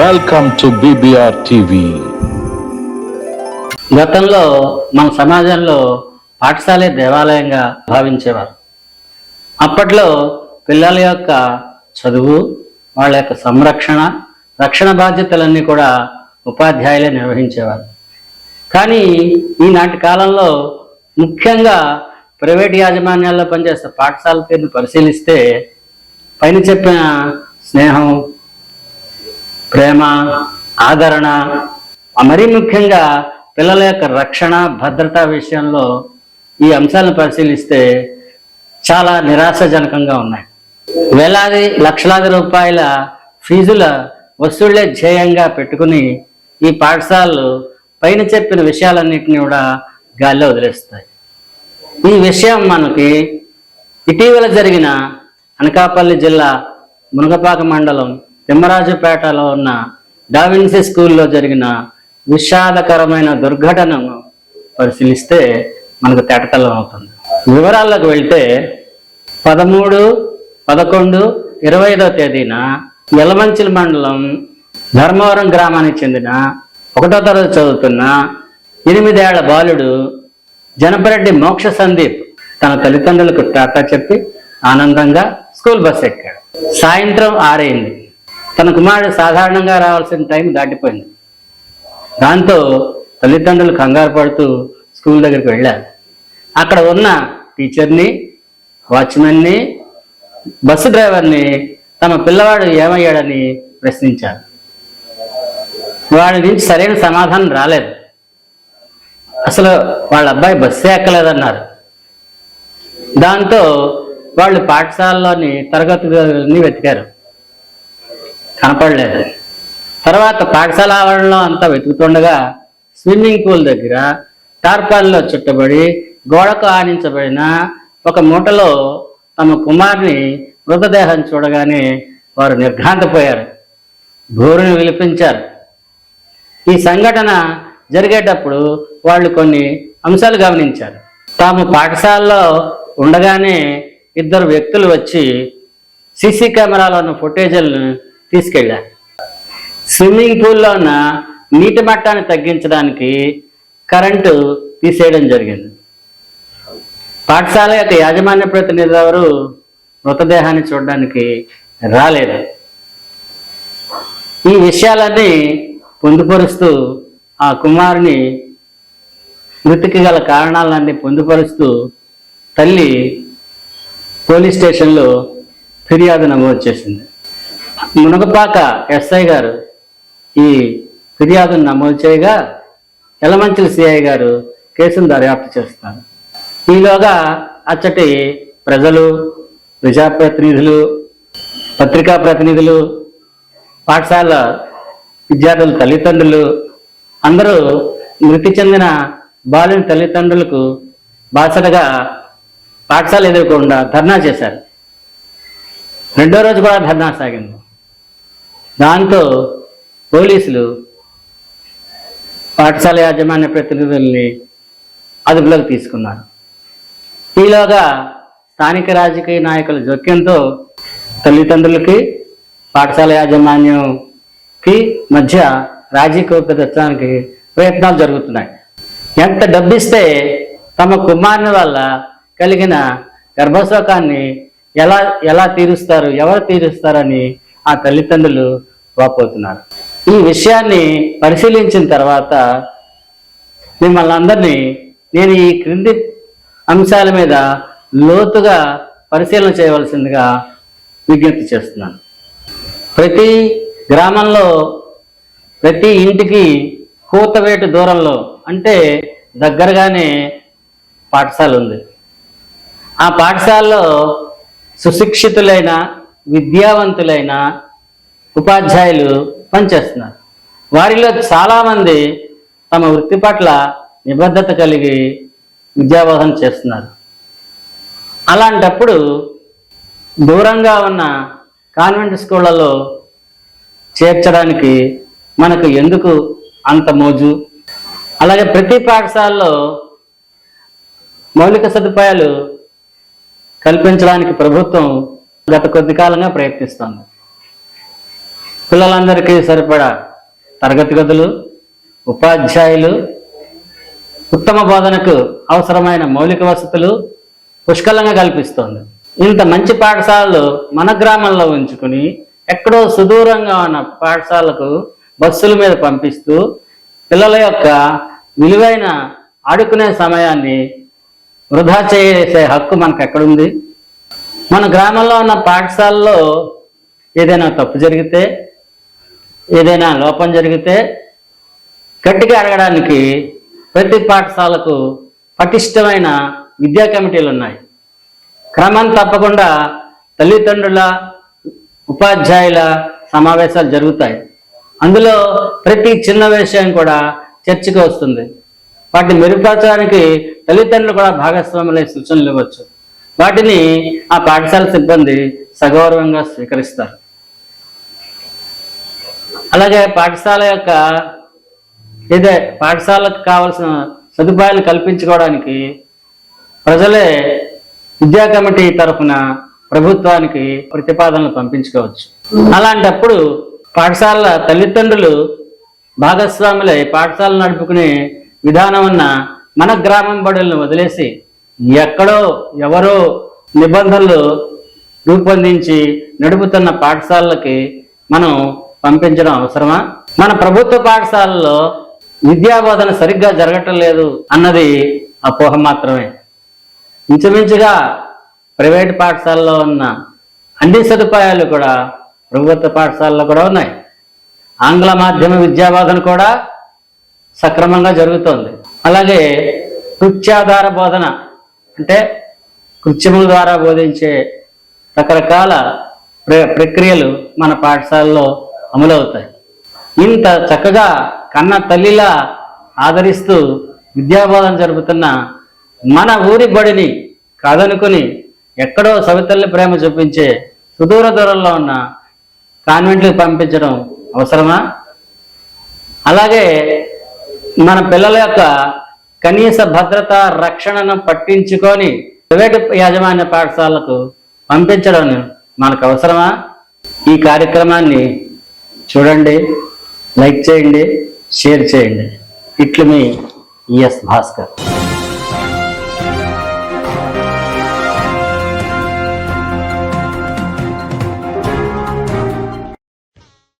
Welcome to BBR TV గతంలో మన సమాజంలో పాఠశాలే దేవాలయంగా భావించేవారు. అప్పట్లో పిల్లల యొక్క చదువు వాళ్ళ యొక్క సంరక్షణ రక్షణ బాధ్యతలన్నీ కూడా ఉపాధ్యాయులే నిర్వహించేవారు. కానీ ఈనాటి కాలంలో ముఖ్యంగా ప్రైవేట్ యాజమాన్యాల్లో పనిచేసే పాఠశాల తీరును పరిశీలిస్తే పైన చెప్పిన స్నేహం ప్రేమ ఆదరణ మరీ ముఖ్యంగా పిల్లల యొక్క రక్షణ భద్రత విషయంలో ఈ అంశాలను పరిశీలిస్తే చాలా నిరాశాజనకంగా ఉన్నాయి. వేలాది లక్షలాది రూపాయల ఫీజుల వసూళ్ళే ధ్యేయంగా పెట్టుకుని ఈ పాఠశాలలు పైన చెప్పిన విషయాలన్నింటినీ కూడా గాల్లో వదిలేస్తాయి. ఈ విషయం మనకి ఇటీవల జరిగిన అనకాపల్లి జిల్లా మునగపాక మండలం తిమ్మరాజుపేటలో ఉన్న డావిన్సీ స్కూల్లో జరిగిన విషాదకరమైన దుర్ఘటనను పరిశీలిస్తే మనకు తేటతలం అవుతుంది. వివరాల్లోకి వెళ్తే పదమూడు పదకొండు ఇరవై ఐదో తేదీన యలమంచిలి మండలం ధర్మవరం గ్రామానికి చెందిన ఒకటో తరగతి చదువుతున్న ఎనిమిదేళ్ళ బాలుడు జనపరెడ్డి మోక్ష సందీప్ తన తల్లిదండ్రులకు టాటా చెప్పి ఆనందంగా స్కూల్ బస్ ఎక్కాడు. సాయంత్రం ఆరైంది. తన కుమారుడు సాధారణంగా రావాల్సిన టైం దాటిపోయింది. దాంతో తల్లిదండ్రులు కంగారు పడుతూ స్కూల్ దగ్గరికి వెళ్ళారు. అక్కడ ఉన్న టీచర్ని వాచ్మెన్ని బస్సు డ్రైవర్ని తమ పిల్లవాడు ఏమయ్యాడని ప్రశ్నించారు. వాడి నుంచి సరైన సమాధానం రాలేదు. అసలు వాళ్ళ అబ్బాయి బస్సే ఎక్కలేదన్నారు. దాంతో వాళ్ళు పాఠశాలలోని తరగతి గదులని వెతికారు. కనపడలేదు. తర్వాత పాఠశాల ఆవరణలో అంతా వెతుకుతుండగా స్విమ్మింగ్ పూల్ దగ్గర టార్పాల్లో చుట్టబడి గోడకు ఆనించబడిన ఒక మూటలో తమ కుమార్ని మృతదేహం చూడగానే వారు నిర్ఘాంతపోయారు. భూరుని విలిపించారు. ఈ సంఘటన జరిగేటప్పుడు వాళ్ళు కొన్ని అంశాలు గమనించారు. తాము పాఠశాలలో ఉండగానే ఇద్దరు వ్యక్తులు వచ్చి సీసీ కెమెరాలో ఉన్న ఫుటేజీలను తీసుకెళ్ళారు స్విమ్మింగ్ పూల్లో ఉన్న నీటి మట్టాన్ని తగ్గించడానికి కరెంటు తీసేయడం జరిగింది. పాఠశాల యొక్క యాజమాన్య ప్రతినిధులు ఎవరు మృతదేహాన్ని చూడడానికి రాలేదు. ఈ విషయాలన్నీ పొందుపరుస్తూ ఆ కుమారుని మృతికి గల కారణాలన్నీ పొందుపరుస్తూ తల్లి పోలీస్ స్టేషన్లో ఫిర్యాదు నమోదు చేసింది. మునగపాక ఎస్ఐ గారు ఈ ఫిర్యాదును నమోదు చేయగా ఎలమంచిల సిఐ గారు కేసును దర్యాప్తు చేస్తారు. ఈలోగా అచ్చటి ప్రజలు ప్రజాప్రతినిధులు పత్రికా ప్రతినిధులు పాఠశాల విద్యార్థుల తల్లిదండ్రులు అందరూ మృతి చెందిన బాలుని తల్లిదండ్రులకు బాసటగా పాఠశాల ఎదురకుండా ధర్నా చేశారు. రెండో రోజు కూడా ధర్నా సాగింది. దాంతో పోలీసులు పాఠశాల యాజమాన్య ప్రతినిధుల్ని అదుపులోకి తీసుకున్నారు. ఈలోగా స్థానిక రాజకీయ నాయకుల జోక్యంతో తల్లిదండ్రులకి పాఠశాల యాజమాన్యంకి మధ్య రాజీ తెచ్చడానికి ప్రయత్నాలు జరుగుతున్నాయి. ఎంత డబ్బిస్తే తమ కుమారుని వల్ల కలిగిన గర్భశోకాన్ని ఎలా ఎలా తీరుస్తారు ఎవరు తీరుస్తారని ఆ తల్లిదండ్రులు వాపోతున్నారు. ఈ విషయాన్ని పరిశీలించిన తర్వాత మిమ్మల్ని అందరినీ నేను ఈ క్రింది అంశాల మీద లోతుగా పరిశీలన చేయవలసిందిగా విజ్ఞప్తి చేస్తున్నాను. ప్రతి గ్రామంలో ప్రతి ఇంటికి కూతవేటు దూరంలో అంటే దగ్గరగానే పాఠశాల ఉంది. ఆ పాఠశాలలో సుశిక్షితులైన విద్యావంతులైన ఉపాధ్యాయులు పనిచేస్తున్నారు. వారిలో చాలామంది తమ వృత్తి పట్ల నిబద్ధత కలిగి విద్యాబోధన చేస్తున్నారు. అలాంటప్పుడు దూరంగా ఉన్న కాన్వెంట్ స్కూళ్ళలో చేర్చడానికి మనకు ఎందుకు అంత మోజు? అలాగే ప్రతి పాఠశాలలో మౌలిక సదుపాయాలు కల్పించడానికి ప్రభుత్వం గత కొద్ది కాలంగా ప్రయత్నిస్తోంది. పిల్లలందరికీ సరిపడా తరగతి గదులు ఉపాధ్యాయులు ఉత్తమ బోధనకు అవసరమైన మౌలిక వసతులు పుష్కలంగా కల్పిస్తోంది. ఇంత మంచి పాఠశాలలు మన గ్రామంలో ఉంచుకుని ఎక్కడో సుదూరంగా ఉన్న పాఠశాలకు బస్సుల మీద పంపిస్తూ పిల్లల యొక్క విలువైన ఆడుకునే సమయాన్ని వృధా చేసే హక్కు మనకు ఎక్కడుంది మన గ్రామంలో ఉన్న పాఠశాలలో ఏదైనా తప్పు జరిగితే ఏదైనా లోపం జరిగితే గట్టిగా అడగడానికి ప్రతి పాఠశాలకు పటిష్టమైన విద్యా కమిటీలు ఉన్నాయి. క్రమం తప్పకుండా తల్లిదండ్రుల ఉపాధ్యాయుల సమావేశాలు జరుగుతాయి. అందులో ప్రతి చిన్న విషయం కూడా చర్చకు వస్తుంది. వాటిని మెరుగుపరచడానికి తల్లిదండ్రులు కూడా భాగస్వాములై సూచనలు ఇవ్వచ్చు. వాటిని ఆ పాఠశాల సిబ్బంది సగౌరవంగా స్వీకరిస్తారు. అలాగే పాఠశాల యొక్క ఇదే పాఠశాలకు కావలసిన సదుపాయాలు కల్పించుకోవడానికి ప్రజలే విద్యా కమిటీ తరఫున ప్రభుత్వానికి ప్రతిపాదనలు పంపించుకోవచ్చు. అలాంటప్పుడు పాఠశాలల తల్లిదండ్రులు భాగస్వాములై పాఠశాల నడుపుకునే విధానం ఉన్న మన గ్రామం బడులను వదిలేసి ఎక్కడో ఎవరో నిబంధనలు రూపొందించి నడుపుతున్న పాఠశాలలకి మనం పంపించడం అవసరమా? మన ప్రభుత్వ పాఠశాలలో విద్యాబోధన సరిగ్గా జరగటం లేదు అన్నది అపోహ మాత్రమే. ఇంచుమించుగా ప్రైవేట్ పాఠశాలలో ఉన్న అన్ని సదుపాయాలు కూడా ప్రభుత్వ పాఠశాలలో కూడా ఉన్నాయి. ఆంగ్ల మాధ్యమ విద్యాబోధన కూడా సక్రమంగా జరుగుతోంది. అలాగే కృత్యాధార బోధన అంటే కృత్యముల ద్వారా బోధించే రకరకాల ప్ర- ప్రక్రియలు మన పాఠశాలలో అమలవుతాయి. ఇంత చక్కగా కన్న తల్లిలా ఆదరిస్తూ విద్యాబోధన జరుపుతున్న మన ఊరి బడిని కాదనుకుని ఎక్కడో సవితల్లి ప్రేమ చూపించే సుదూర దూరంలో ఉన్న కాన్వెంట్లకు పంపించడం అవసరమా? అలాగే మన పిల్లల యొక్క కనీస భద్రత రక్షణను పట్టించుకొని ప్రైవేటు యాజమాన్య పాఠశాలకు పంపించడం మనకు అవసరమా? ఈ కార్యక్రమాన్ని చూడండి లైక్ చేయండి షేర్ చేయండి. ఇట్లు మీ ఈఎస్ భాస్కర్